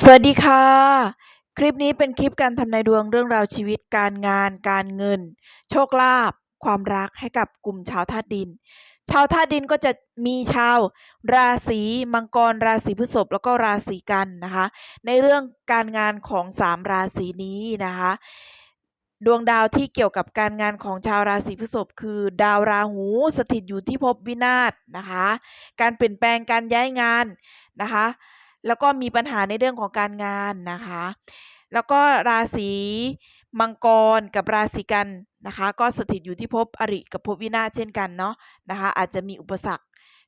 สวัสดีค่ะ คลิปนี้เป็นคลิปการทำนายดวงเรื่องราวชีวิตการงาน การเงิน โชคลาภความรักให้กับกลุ่มชาวธาตุดิน ชาวธาตุดินก็จะมีชาว ราศีมังกร ราศีพฤษภแล้วก็ราศีกันนะคะ ในเรื่องการงานของ3ราศีนี้นะคะ ดวงดาวที่เกี่ยวกับการงานของชาวราศีพฤษภคือ ดาวราหูสถิตอยู่ที่ภพวินาศนะคะ การเปลี่ยนแปลงการย้ายงานนะคะ แล้วก็มีปัญหาในเรื่องของการงานนะคะ แล้วก็ราศีมังกรกับราศีกันนะคะ ก็สถิตอยู่ที่ภพอริกับภพวินาศเช่นกันเนาะนะคะ อาจจะมีอุปสรรค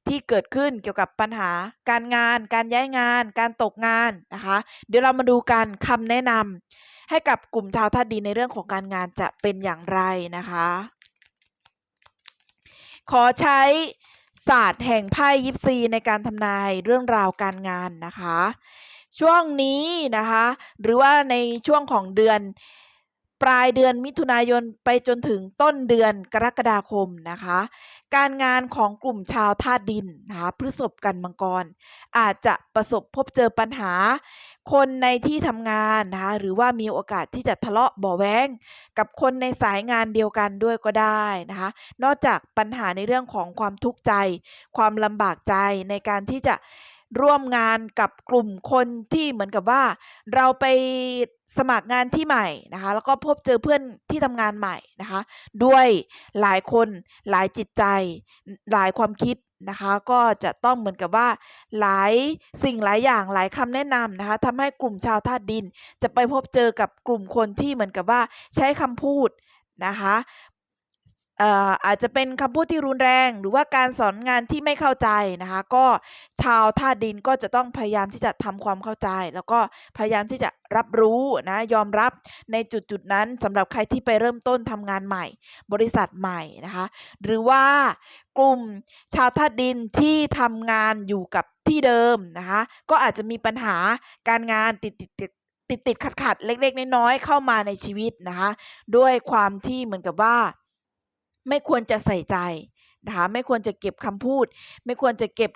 ที่เกิดขึ้นเกี่ยวกับปัญหาการงาน การย้ายงาน การตกงานนะคะ เดี๋ยวเรามาดูกันคำแนะนำให้กับกลุ่มชาวธาตุดินในเรื่องของการงานจะเป็นอย่างไรนะคะ ขอใช้ ศาสตร์แห่งไพ่ยิปซีในการทำนายเรื่องราวการงานนะคะ ช่วงนี้นะคะ หรือว่าในช่วงของเดือน ปลายเดือนมิถุนายนไปจนถึงต้นเดือนกรกฎาคมนะคะ การงานของกลุ่มชาวธาตุดินนะคะพฤษภกันมังกร อาจจะประสบพบเจอปัญหา คนในที่ทำงานนะคะหรือว่ามีโอกาสที่จะทะเลาะบาะแวงกับคนในสายงานเดียวกันด้วยก็ได้นะคะนอกจากปัญหาในเรื่องของความทุกข์ใจ ความลำบากใจในการที่จะ ร่วมงานกับกลุ่มคนที่เหมือนกับว่า เราไปสมัครงานที่ใหม่นะคะ แล้วก็พบเจอเพื่อนที่ทำงานใหม่นะคะ ด้วยหลายคนหลายจิตใจ หลายความคิดนะคะ ก็จะต้องเหมือนกับว่า หลายสิ่งหลายอย่างหลายคำแนะนำนะคะทำให้กลุ่มชาวธาตุดิน จะไปพบเจอกับกลุ่มคนที่เหมือนกับว่าใช้คำพูดนะคะ เอ่ออาจจะเป็นคำพูดที่รุนแรง หรือว่าการสอนงานที่ไม่เข้าใจนะคะ ก็ชาวธาดินก็จะต้องพยายามที่จะทำความเข้าใจ แล้วก็พยายามที่จะรับรู้นะยอมรับในจุดๆนั้นสำหรับใครที่ไปเริ่มต้นทำงานใหม่ บริษัทใหม่นะคะ หรือว่ากลุ่มชาวธาดินที่ทำงานอยู่กับที่เดิมนะคะ ก็อาจจะมีปัญหาการงานติดติดติดติดติดขัดขัดเล็ก ๆ น้อยๆเข้ามาในชีวิตนะคะ ด้วยความที่เหมือนกับว่า ไม่ควรจะใส่ใจนะคะไม่ควรจะเก็บคำพูด ไม่ควรจะเก็บ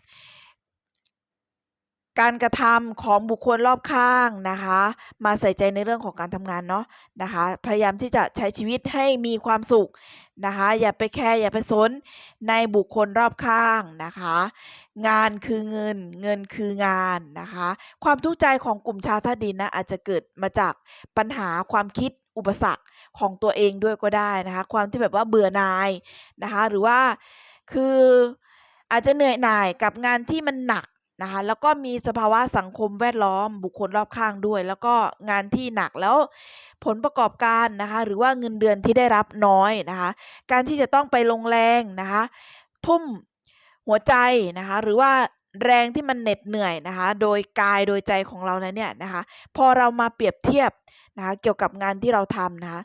การกระทำของบุคคลรอบข้างนะคะ มาใส่ใจในเรื่องของการทำงานเนาะนะคะ พยายามที่จะใช้ชีวิตให้มีความสุขนะคะ อย่าไปแคร์อย่าไปสนในบุคคลรอบข้างนะคะ งานคือเงิน เงินคืองานนะคะ ความทุกข์ใจของกลุ่มชาวธาดินนะอาจจะเกิดมาจากปัญหาความคิดอุปสรรคของตัวเองด้วยก็ได้นะคะ ความที่แบบว่าเบื่อหน่ายนะคะ หรือว่าคืออาจจะเหนื่อยหน่ายกับงานที่มันหนัก นะคะแล้วก็มีสภาวะสังคมแวดล้อมบุคคลรอบข้างด้วย แล้วก็งานที่หนักแล้วผลประกอบการนะคะหรือว่าเงินเดือนที่ได้รับน้อยนะคะการที่จะต้องไปลงแรงนะคะทุ่มหัวใจนะคะหรือว่าแรงที่มันเหน็ดเหนื่อยนะคะโดยกายโดยใจของเรานเนี่ยนะคะพอเรามาเปรียบเทียบนะคะเกี่ยวกับงานที่เราทำนะคะ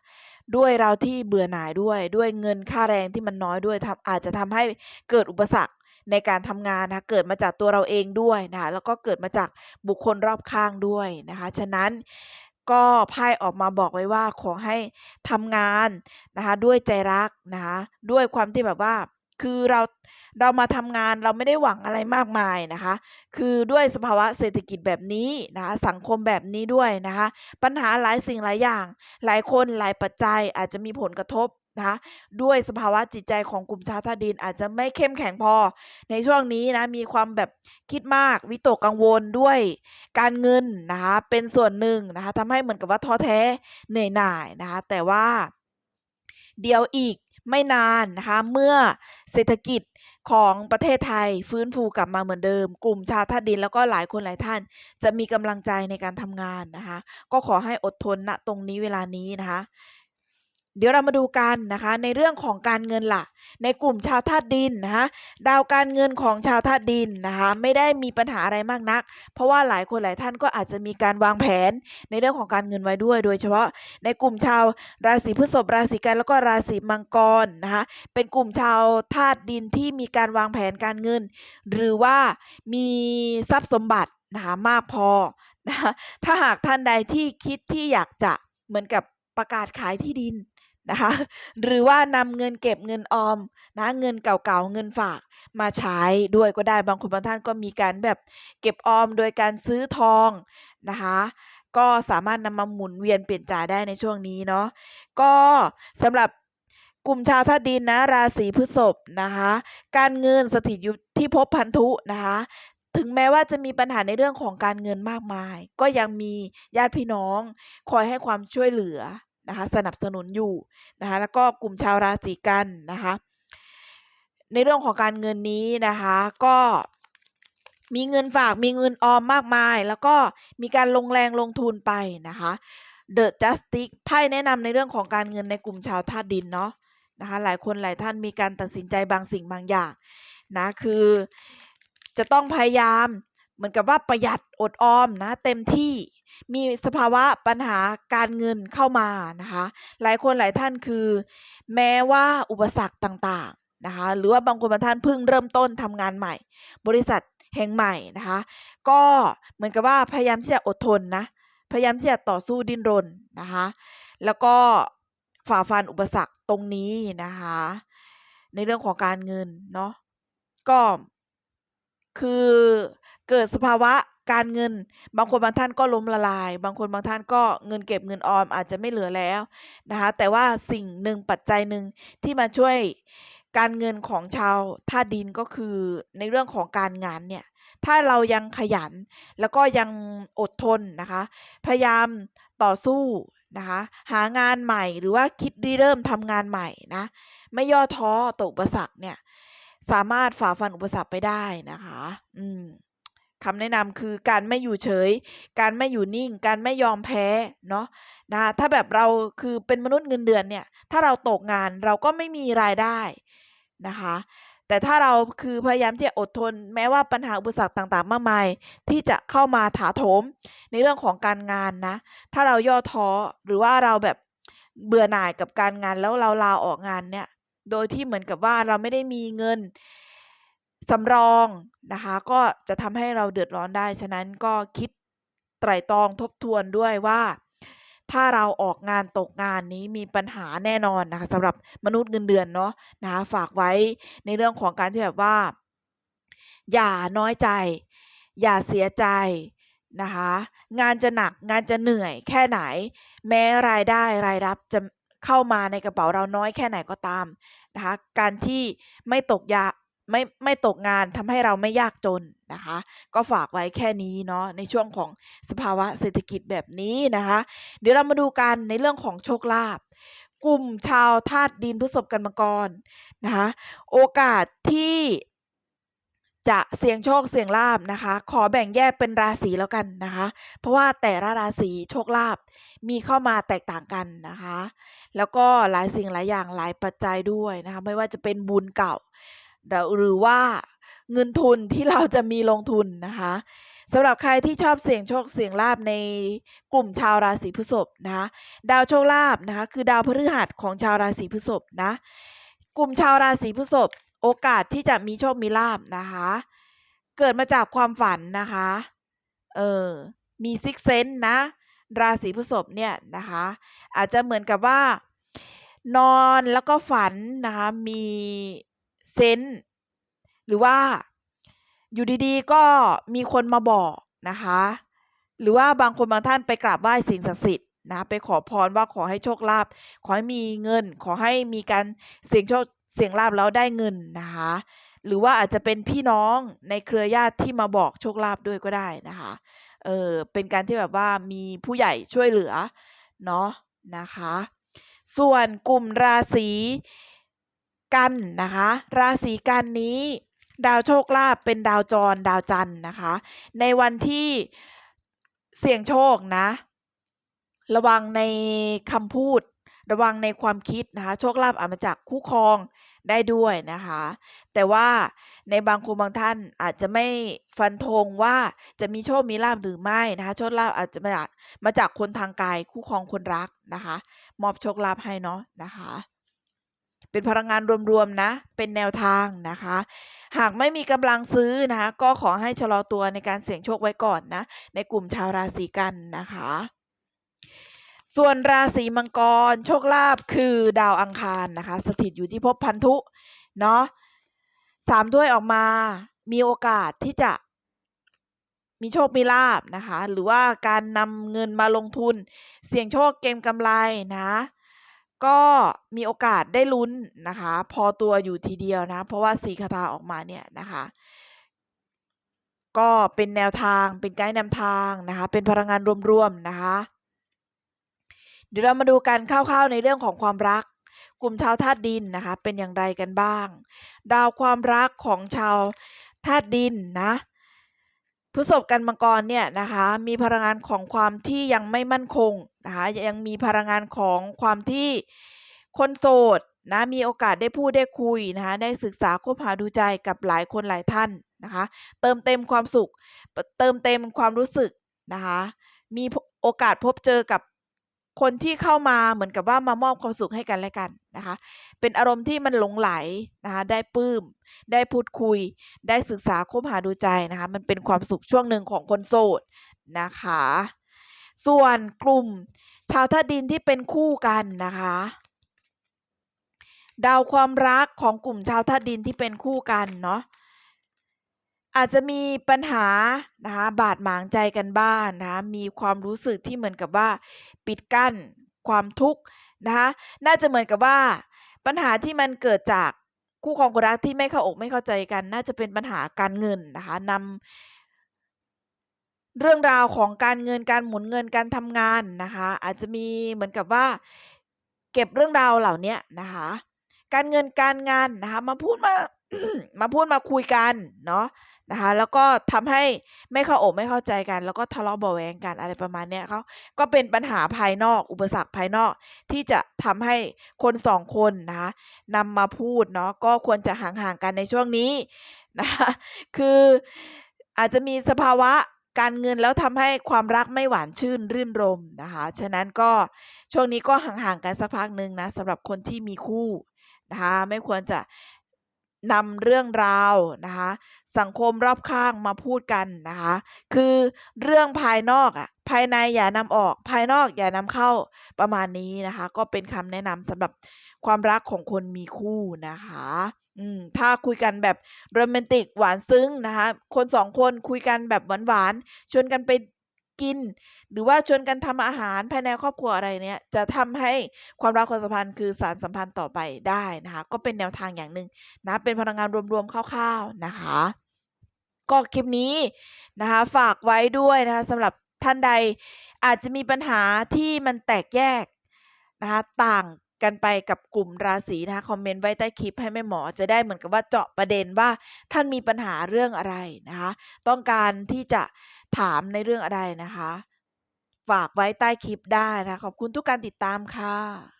ด้วยเราที่เบื่อหน่ายด้วย ด้วยเงินค่าแรงที่มันน้อยด้วยอาจจะทำให้เกิดอุปสรรค ในการทำงานนะคะเกิดมาจากตัวเราเองด้วยนะคะแล้วก็เกิดมาจากบุคคลรอบข้างด้วยนะคะฉะนั้นก็ไพ่ออกมาบอกไว้ว่าขอให้ทำงานนะคะด้วยใจรักนะคะด้วยความที่แบบว่าคือเราเรามาทำงานเราไม่ได้หวังอะไรมากมายนะคะ คือด้วยสภาวะเศรษฐกิจแบบนี้นะคะสังคมแบบนี้ด้วยนะคะ ปัญหาหลายสิ่งหลายอย่าง หลายคนหลายปัจจัยอาจจะมีผลกระทบ นะคะด้วยสภาวะจิตใจของกลุ่มชาวธาตุดินอาจจะไม่เข้มแข็งพอ ในช่วงนี้นะมีความแบบคิดมากวิตกกังวลด้วยการเงินนะคะเป็นส่วนหนึ่งนะคะทำให้เหมือนกับว่าท้อแท้เหนื่อยหน่ายนะคะแต่ว่าเดี๋ยวอีกไม่นานนะคะเมื่อเศรษฐกิจของประเทศไทยฟื้นฟูกลับมาเหมือนเดิม กลุ่มชาวธาตุดินแล้วก็หลายคนหลายท่าน จะมีกำลังใจในการทำงานนะคะ ก็ขอให้อดทนณตรงนี้เวลานี้นะคะ เดี๋ยวเรามาดูกันนะคะ ในเรื่องของการเงินล่ะ ในกลุ่มชาวธาตุดินนะคะดาวการเงินของชาวธาตุดินนะคะไม่ได้มีปัญหาอะไรมากนัก เพราะว่าหลายคนหลายท่านก็อาจจะมีการวางแผนในเรื่องของการเงินไว้ด้วย โดยเฉพาะในกลุ่มชาวราศีพฤษภราศีกันแล้วก็ราศีมังกรนะคะเป็นกลุ่มชาวธาตุดินที่มีการวางแผนการเงิน หรือว่ามีทรัพย์สมบัตินะคะมากพอนะคะถ้าหากท่านใดที่คิดที่อยากจะเหมือนกับประกาศขายที่ดิน นะคะ หรือว่านำเงินเก็บเงินออมนะเงินเก่าๆเงินฝากมาใช้ด้วยก็ได้บางคนบางท่านก็มีการแบบเก็บออมโดยการซื้อทองนะคะก็สามารถนำมาหมุนเวียนเปลี่ยนจ่ายได้ในช่วงนี้เนาะก็สำหรับกลุ่มชาวธาตุดินนะราศีพฤษภนะคะ การเงินสถิตอยู่ที่ภพพันธุนะคะ ถึงแม้ว่าจะมีปัญหาในเรื่องของการเงินมากมาย ก็ยังมีญาติพี่น้อง คอยให้ความช่วยเหลือ นะคะสนับสนุนอยู่นะคะแล้วก็กลุ่มชาวราศีกันนะคะในเรื่องของการเงินนี้นะคะก็มีเงินฝากมีเงินออมมากมาย แล้วก็มีการลงแรงลงทุนไปนะคะ The Justice ไพ่แนะนำในเรื่องของการเงินในกลุ่มชาวธาตุดินเนาะนะคะหลายคนหลายท่านมีการตัดสินใจบางสิ่งบางอย่างนะคือจะต้องพยายาม เหมือนกับว่าประหยัดอดออมนะเต็มที่มีสภาวะปัญหาการเงินเข้ามานะคะ หลายคนหลายท่านคือ แม้ว่าอุปสรรคต่างๆนะคะ หรือว่าบางคนบางท่านเพิ่งเริ่มต้นทำงานใหม่ บริษัทแห่งใหม่นะคะ ก็เหมือนกับว่าพยายามที่จะอดทนนะพยายามที่จะต่อสู้ดิ้นรนนะคะ แล้วก็ฝ่าฟันอุปสรรคตรงนี้นะคะ ในเรื่องของการเงินเนาะก็ คือเกิดสภาวะการเงิน บางคนบางท่านก็ล้มละลาย บางคนบางท่านก็เงินเก็บเงินออมอาจจะไม่เหลือแล้วนะคะแต่ว่าสิ่งหนึ่งปัจจัยหนึ่งที่มาช่วยการเงินของชาวธาดินก็คือในเรื่องของการงานเนี่ยถ้าเรายังขยันแล้วก็ยังอดทนนะคะ พยายามต่อสู้นะคะหางานใหม่หรือว่าคิดริเริ่มทำงานใหม่นะไม่ย่อท้อต่ออุปสรรคเนี่ย สามารถฝ่าฟันอุปสรรคไปได้นะคะ อืมคำแนะนำคือการไม่อยู่เฉย การไม่อยู่นิ่ง การไม่ยอมแพ้เนาะนะคะถ้าแบบเราคือเป็นมนุษย์เงินเดือนเนี่ย ถ้าเราตกงานเราก็ไม่มีรายได้นะคะ แต่ถ้าเราคือพยายามที่จะอดทน แม้ว่าปัญหาอุปสรรคต่างๆ มากมาย ที่จะเข้ามาถาโถมในเรื่องของการงานนะ ถ้าเราย่อท้อหรือว่าเราแบบเบื่อหน่ายกับการงานแล้วเราลาออกงานเนี่ย โดยที่เหมือนกับว่าเราไม่ได้มีเงินสำรองนะคะ ก็จะทำให้เราเดือดร้อนได้ ฉะนั้นก็คิดไตร่ตรองทบทวนด้วยว่า ถ้าเราออกงานตกงานนี้มีปัญหาแน่นอนนะคะสำหรับมนุษย์เงินเดือนเนาะนะคะฝากไว้ในเรื่องของการที่แบบว่า อย่าน้อยใจ อย่าเสียใจนะคะ งานจะหนักงานจะเหนื่อยแค่ไหน แม้รายได้รายรับจะ เข้ามาในกระเป๋าเราน้อยแค่ไหนก็ตามนะคะการที่ไม่ตกยาไม่ไม่ตกงานทำให้เราไม่ยากจนนะคะ ก็ฝากไว้แค่นี้เนาะในช่วงของสภาวะเศรษฐกิจแบบนี้นะคะ เดี๋ยวเรามาดูกันในเรื่องของโชคลาภกลุ่มชาวธาตุดินพฤษภกันมกรนะคะโอกาสที่ จะเสี่ยงโชคเสี่ยงลาบนะคะ ขอแบ่งแยกเป็นราศีแล้วกันนะคะ เพราะว่าแต่ละราศีโชคลาภมีเข้ามาแตกต่างกันนะคะ แล้วก็หลายสิ่งหลายอย่างหลายปัจจัยด้วยนะคะ ไม่ว่าจะเป็นบุญเก่า หรือว่าเงินทุนที่เราจะมีลงทุนนะคะสำหรับใครที่ชอบเสี่ยงโชคเสี่ยงลาบในกลุ่มชาวราศีพฤษภนะคะดาวโชคลาภนะคะ คือดาวพฤหัสของชาวราศีพฤษภนะกลุ่มชาวราศีพฤษภ โอกาสที่จะมีโชคมีลาบนะคะ เกิดมาจากความฝันนะคะ เออ มีซิกเซนนะ ราศีพฤษภเนี่ยนะคะ อาจจะเหมือนกับว่า นอนแล้วก็ฝันนะคะ มีเซนหรือว่าอยู่ดีๆ ก็มีคนมาบอกนะคะ หรือว่าบางคนบางท่านไปกราบไหว้สิ่งศักดิ์สิทธิ์นะไปขอพรว่าขอให้โชคลาภขอให้มีเงิน ขอให้มีการเสี่ยงโชค เสียงลาภแล้วได้เงินนะคะ หรือว่าอาจจะเป็นพี่น้องในเครือญาติที่มาบอกโชคลาภด้วยก็ได้นะคะเออเป็นการที่แบบว่ามีผู้ใหญ่ช่วยเหลือเนาะนะคะ ส่วนกลุ่มราศีกันนะคะ ราศีกันนี้ ดาวโชคลาภเป็นดาวจรดาวจันนะคะ ในวันที่เสี่ยงโชคนะ ระวังในคำพูด ระวังในความคิดนะคะ โชคลาภอาจมาจากคู่ครองได้ด้วยนะคะ แต่ว่าในบางคนบางท่านอาจจะไม่ฟันธงว่าจะมีโชคมีลาภหรือไม่นะคะโชคลาภอาจจะมาจากมาจากคนทางกายคู่ครองคนรักนะคะ มอบโชคลาภให้เนาะนะคะ เป็นพลังงานรวมๆนะ เป็นแนวทางนะคะ หากไม่มีกำลังซื้อนะคะ ก็ขอให้ชะลอตัวในการเสี่ยงโชคไว้ก่อนนะ ในกลุ่มชาวราศีกันนะคะ ส่วนราศีมังกรโชคลาภคือดาวอังคารนะคะ สถิตอยู่ที่ภพพันธุเนาะสามถ้วยออกมามีโอกาสที่จะมีโชค มีลาบนะคะ หรือว่าการนำเงินมาลงทุน เสี่ยงโชคเกมกำไรนะ ก็มีโอกาสได้ลุ้นนะคะ พอตัวอยู่ทีเดียวนะ เพราะว่าสีคาถาออกมาเนี่ยนะคะ ก็เป็นแนวทางเป็นไกด์นำทางนะคะ เป็นพลังงานรวมๆนะคะ เดี๋ยวเรามาดูกันคร่าวๆในเรื่องของความรัก กลุ่มชาวธาตุดินนะคะเป็นอย่างไรกันบ้าง ดาวความรักของชาวธาตุดินนะพฤษภกันมังกรเนี่ยนะคะมีพลังงานของความที่ยังไม่มั่นคงนะคะยังมีพลังงานของความที่คนโสดนะมีโอกาสได้พูดได้คุยนะคะได้ศึกษาคบหาดูใจกับหลายคนหลายท่านนะคะเติมเต็มความสุข เติมเต็มความรู้สึกนะคะมีโอกาสพบเจอกับ คนที่เข้ามาเหมือนกับว่ามามอบความสุขให้กันและกันนะคะ เป็นอารมณ์ที่มันหลงไหลนะคะ ได้ปลื้ม ได้พูดคุย ได้ศึกษาคบหาดูใจนะคะ มันเป็นความสุขช่วงหนึ่งของคนโสดนะคะ ส่วนกลุ่มชาวธาดินที่เป็นคู่กันนะคะ ดาวความรักของกลุ่มชาวธาดินที่เป็นคู่กันเนาะ อาจจะมีปัญหานะคะบาดหมางใจกันบ้างนะคะมีความรู้สึกที่เหมือนกับว่า ปิดกั้นความทุกข์นะคะน่าจะเหมือนกับว่า ปัญหาที่มันเกิดจากคู่ครองคนรักที่ไม่เข้าอกไม่เข้าใจกัน น่าจะเป็นปัญหาการเงินนะคะนำเรื่องราวของการเงินการหมุนเงินการทำงานนะคะอาจจะมีเหมือนกับว่า เก็บเรื่องราวเหล่านี้นะคะการเงินการงานนะคะมาพูดมามาพูดมาคุยกันเนาะ นะคะ แล้วก็ทำให้ไม่เข้าอกไม่เข้าใจกัน แล้วก็ทะเลาะเบาแวงกันอะไรประมาณเนี้ยเขาก็เป็นปัญหาภายนอก อุปสรรคภายนอกที่จะทำให้คนสองคนนะคะนำมาพูดเนาะก็ควรจะห่างๆกันในช่วงนี้นะคะคืออาจจะมีสภาวะการเงินแล้วทำให้ความรักไม่หวานชื่นรื่นรมนะคะ ฉะนั้นก็ช่วงนี้ก็ห่างๆกันสักพักหนึ่งนะสำหรับคนที่มีคู่นะคะ ไม่ควรจะ นำเรื่องราวนะคะสังคมรอบข้างมาพูดกันนะคะคือเรื่องภายนอกอะภายในอย่านำออกภายนอกอย่านำเข้าประมาณนี้นะคะ ก็เป็นคำแนะนำสำหรับความรักของคนมีคู่นะคะอืมถ้าคุยกันแบบโรแมนติกหวานซึ้งนะคะ คนสองคนคุยกันแบบหวานๆชวนกันไป กิน หรือว่าชวนกันทำอาหารภายในครอบครัวอะไรเนี่ยจะทำให้ความรักความสัมพันธ์คือสารสัมพันธ์ต่อไปได้นะคะ ก็เป็นแนวทางอย่างหนึ่งนะเป็นพลังงานรวมๆคร่าวๆนะคะ ก็คลิปนี้นะคะ ฝากไว้ด้วยนะคะสำหรับท่านใดอาจจะมีปัญหาที่มันแตกแยกนะคะต่าง กันไปกับกลุ่มราศีนะคะคอมเมนต์ไว้ใต้คลิปให้แม่หมอจะได้เหมือนกับว่าเจาะประเด็นว่าท่านมีปัญหาเรื่องอะไรนะคะ ต้องการที่จะถามในเรื่องอะไรนะคะ ฝากไว้ใต้คลิปได้นะะขอบคุณทุกการติดตามค่ะ